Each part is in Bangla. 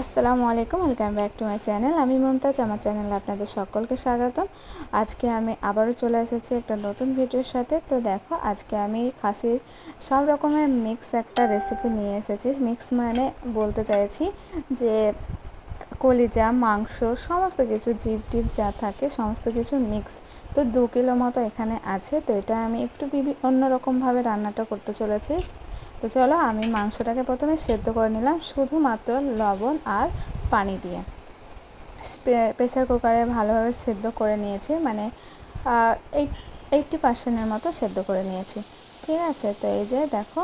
আসসালামু আলাইকুম, welcome back to my channel. আমি মমতাজ, আমার চ্যানেলে আপনাদের সকলকে স্বাগতম। আজকে আমি আবারও চলে এসেছি একটা নতুন ভিডিওর সাথে। তো দেখো, আজকে আমি খাসির সব রকমের মিক্স একটা রেসিপি নিয়ে এসেছি। মিক্স মানে বলতে চাইছি যে কলিজা, মাংস, সমস্ত কিছু জিপ টিপ যা থাকে, সমস্ত কিছু মিক্স তো দু কিলো মতো এখানে আছে। তো এটা আমি একটু বিভি অন্যরকমভাবে রান্নাটা করতে চলেছি। তো চলো আমি মাংসটাকে প্রথমে সেদ্ধ করে নিলাম শুধুমাত্র লবণ আর পানি দিয়ে। প্রেসার কুকারে ভালোভাবে সেদ্ধ করে নিয়েছি মানে এইটটি পার্সেন্টের মতো সেদ্ধ করে নিয়েছি। ঠিক আছে? তো এই যে দেখো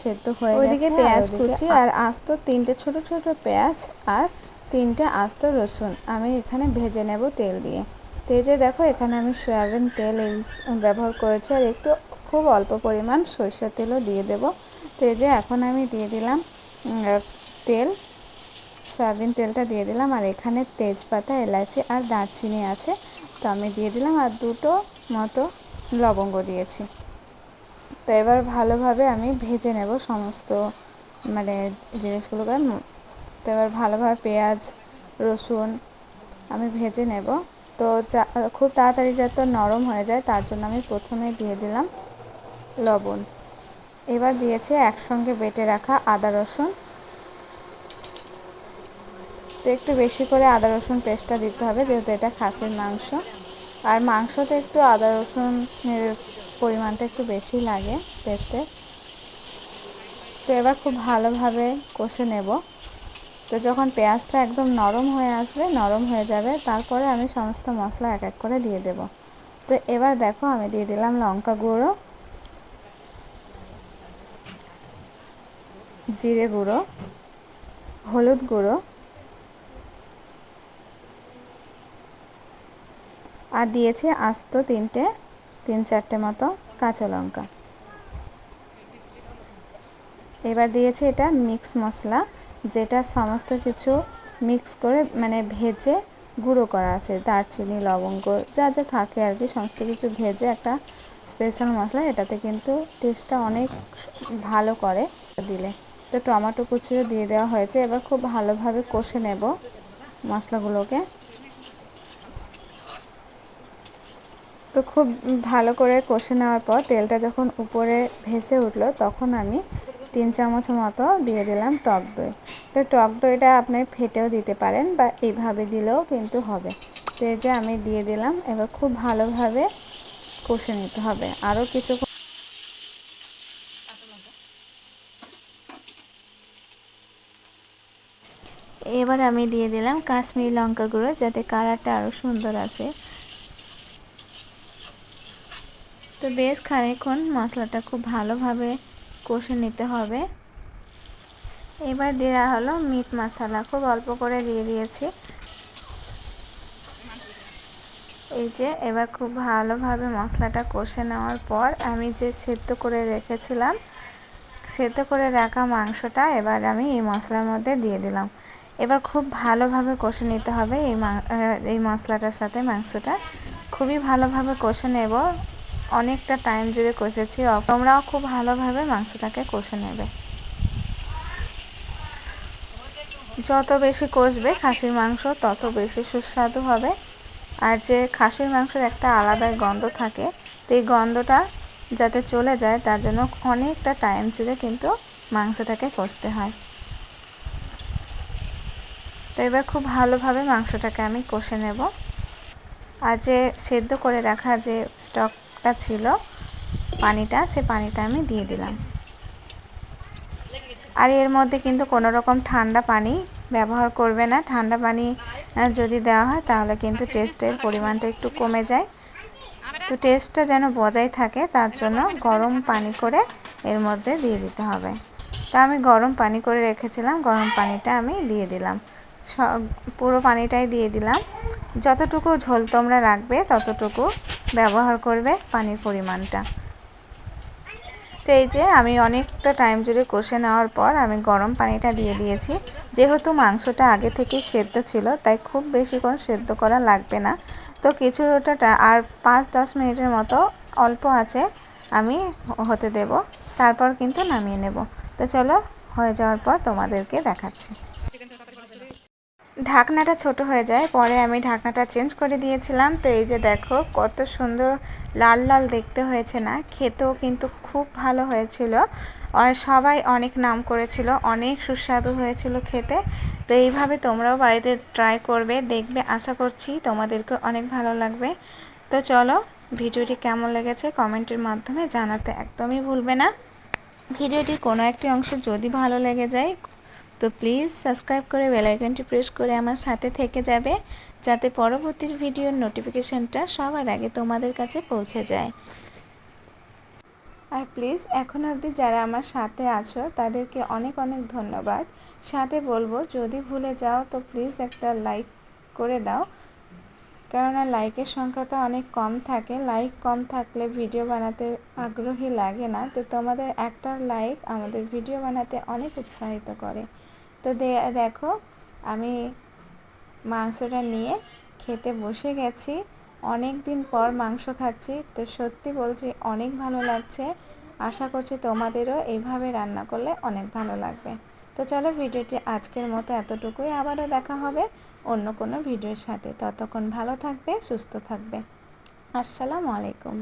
সেদ্ধ হয়ে ওইদিকে পেঁয়াজ কুচি আর আস্ত তিনটে ছোট ছোট পেঁয়াজ আর তিনটে আস্ত রসুন। আমি এখানে ভেজে নেব তেল দিয়ে। তো এই যে দেখো এখানে আমি সয়াবিন তেল ইউজ ব্যবহার করেছি আর একটু খুব অল্প পরিমাণ সরষের তেলও দিয়ে দেব। তো এই যে এখন আমি দিয়ে দিলাম তেল। সয়াবিন তেলটা দিয়ে দিলাম আর এখানে তেজপাতা এলাচি আর দারচিনি আছে। তো আমি দিয়ে দিলাম আর দুটো মতো লবঙ্গ দিয়েছি। তো এবার ভালোভাবে আমি ভেজে নেব সমস্ত মানে জিনিসগুলোকে। তো এবার ভালোভাবে পেঁয়াজ, রসুন আমি ভেজে নেব। তো খুব তাড়াতাড়ি যাতে নরম হয়ে যায়, তার জন্য আমি প্রথমে দিয়ে দিলাম লবণ। এবার দিয়েছে একসঙ্গে বেটে রাখা আদা রসুন। তো একটু বেশি করে আদা রসুন পেস্টটা দিতে হবে, যেহেতু এটা খাসির মাংস। আর মাংসতে একটু আদা রসুনের পরিমাণটা একটু বেশি লাগে পেস্টে। তো এবার খুব ভালোভাবে কষে নেব। তো যখন পেঁয়াজটা একদম নরম হয়ে আসবে, নরম হয়ে যাবে, তারপরে আমি সমস্ত মশলা এক এক করে দিয়ে দেব। তো এবার দেখো আমি দিয়ে দিলাম লঙ্কা গুঁড়ো। জিরে গুঁড়ো, হলুদ গুঁড়ো আর দিয়েছি আস্ত তিনটে, তিন চারটে মতো কাঁচা লঙ্কা। এবার দিয়েছি এটা মিক্স মশলা, যেটা সমস্ত কিছু মিক্স করে মানে ভেজে গুঁড়ো করা আছে, দারচিনি, লবঙ্গ, যা যা থাকে আর কি, সমস্ত কিছু ভেজে একটা স্পেশাল মশলা, এটাতে কিন্তু টেস্টটা অনেক ভালো করে দিলে। তো টমেটো কুচিও দিয়ে দেওয়া হয়েছে। এবার খুব ভালোভাবে কষে নেব মশলাগুলোকে। তো খুব ভালো করে কষে নেওয়ার পর তেলটা যখন উপরে ভেসে উঠল, তখন আমি তিন চামচ মতো দিয়ে দিলাম টক দই। তো টক দইটা আপনি ফেটেও দিতে পারেন বা এইভাবে দিলেও কিন্তু হবে। তো এই যে আমি দিয়ে দিলাম। এবার খুব ভালোভাবে কষে নিতে হবে। আরও কিছু এবার আমি দিয়ে দিলাম কাশ্মীরি লঙ্কা গুঁড়ো যাতে কালারটা আরও সুন্দর আসে। তো বেশ খানিক্ষণ মশলাটা খুব ভালোভাবে কষে নিতে হবে। এবার দেওয়া হলো মিট মশলা, খুব অল্প করে দিয়ে দিয়েছি। এই যে এবার খুব ভালোভাবে মশলাটা কষে নেওয়ার পর আমি যে সেদ্ধ করে রেখেছিলাম, সেদ্ধ করে রাখা মাংসটা এবার আমি এই মশলার মধ্যে দিয়ে দিলাম। এবার খুব ভালোভাবে কষে নিতে হবে এই এই মশলাটার সাথে, মাংসটা। খুবই ভালোভাবে কষে নেব। অনেকটা টাইম জুড়ে কষেছি। তোমরাও খুব ভালোভাবে মাংসটাকে কষে নেবে। যত বেশি কষবে খাসির মাংস, তত বেশি সুস্বাদু হবে। আর যে খাসির মাংসের একটা আলাদাই গন্ধ থাকে তো এই গন্ধটা যাতে চলে যায়, তার জন্য অনেকটা টাইম জুড়ে কিন্তু মাংসটাকে কষতে হয়। তো এবার খুব ভালোভাবে মাংসটাকে আমি কষে নেব। আর যে সেদ্ধ করে রাখা যে স্টকটা ছিল পানিটা সে পানিটা আমি দিয়ে দিলাম। আর এর মধ্যে কিন্তু কোনো রকম ঠান্ডা পানি ব্যবহার করবে না। ঠান্ডা পানি যদি দেওয়া হয় তাহলে কিন্তু টেস্টের পরিমাণটা একটু কমে যায়। তো টেস্টটা যেন বজায় থাকে, তার জন্য গরম পানি করে এর মধ্যে দিয়ে দিতে হবে। তা আমি গরম পানি করে রেখেছিলাম, গরম পানিটা আমি দিয়ে দিলাম। পুরো পানিটাই দিয়ে দিলাম। যতটুকু ঝোল তোমরা রাখবে, ততটুকু ব্যবহার করবে পানির পরিমাণটা। তো এই যে আমি অনেকটা টাইম জুড়ে কষে নেওয়ার পর আমি গরম পানিটা দিয়ে দিয়েছি। যেহেতু মাংসটা আগে থেকে সেদ্ধ ছিল, তাই খুব বেশিক্ষণ সেদ্ধ করা লাগবে না। তো কিছুটা আর পাঁচ দশ মিনিটের মতো অল্প আছে আমি হতে দেব। তারপর কিন্তু নামিয়ে নেব। তো চলো, হয়ে যাওয়ার পর তোমাদেরকে দেখাচ্ছি। ঢাকনাটা ছোট হয়ে যায়, পরে আমি ঢাকনাটা চেঞ্জ করে দিয়েছিলাম। তো এই যে দেখো, কত সুন্দর লাল লাল দেখতে হয়েছে না? খেতেও কিন্তু খুব ভালো হয়েছিল। আর সবাই অনেক নাম করেছিল, অনেক সুস্বাদু হয়েছিল খেতে। তো এইভাবে তোমরাও বাড়িতে ট্রাই করবে, দেখবে, আশা করছি তোমাদেরকে অনেক ভালো লাগবে। তো চলো, ভিডিওটি কেমন লেগেছে কমেন্টের মাধ্যমে জানাতে একদমই ভুলবে না। ভিডিওটির কোনো একটি অংশ যদি ভালো লেগে যায় তো প্লিজ সাবস্ক্রাইব করে বেলাইকনটি প্রেস করে আমার সাথে থেকে যাবে, যাতে পরবর্তী ভিডিওর নোটিফিকেশানটা সবার আগে তোমাদের কাছে পৌঁছে যায়। আর প্লিজ এখন অবধি যারা আমার সাথে আছো, তাদেরকে অনেক অনেক ধন্যবাদ। সাথে বলব, যদি ভুলে যাও, তো প্লিজ একটা লাইক করে দাও। কেননা লাইকের সংখ্যাটা অনেক কম থাকে। লাইক কম থাকলে ভিডিও বানাতে আগ্রহী লাগে না। তো তোমাদের একটা লাইক আমাদের ভিডিও বানাতে অনেক উৎসাহিত করে। তো দেখো, আমি মাংসটা নিয়ে খেতে বসে গেছি। অনেক দিন পর মাংস খাচ্ছি। তো সত্যি বলছি, অনেক ভালো লাগছে। আশা করছি তোমাদেরও এইভাবে রান্না করলে অনেক ভালো লাগবে। তো চলো ভিডিওটি আজকের মতো এতটুকুই। আবারও দেখা হবে অন্য কোনো ভিডিওর সাথে। ততক্ষণ ভালো থাকবে, সুস্থ থাকবে। আসসালামু আলাইকুম।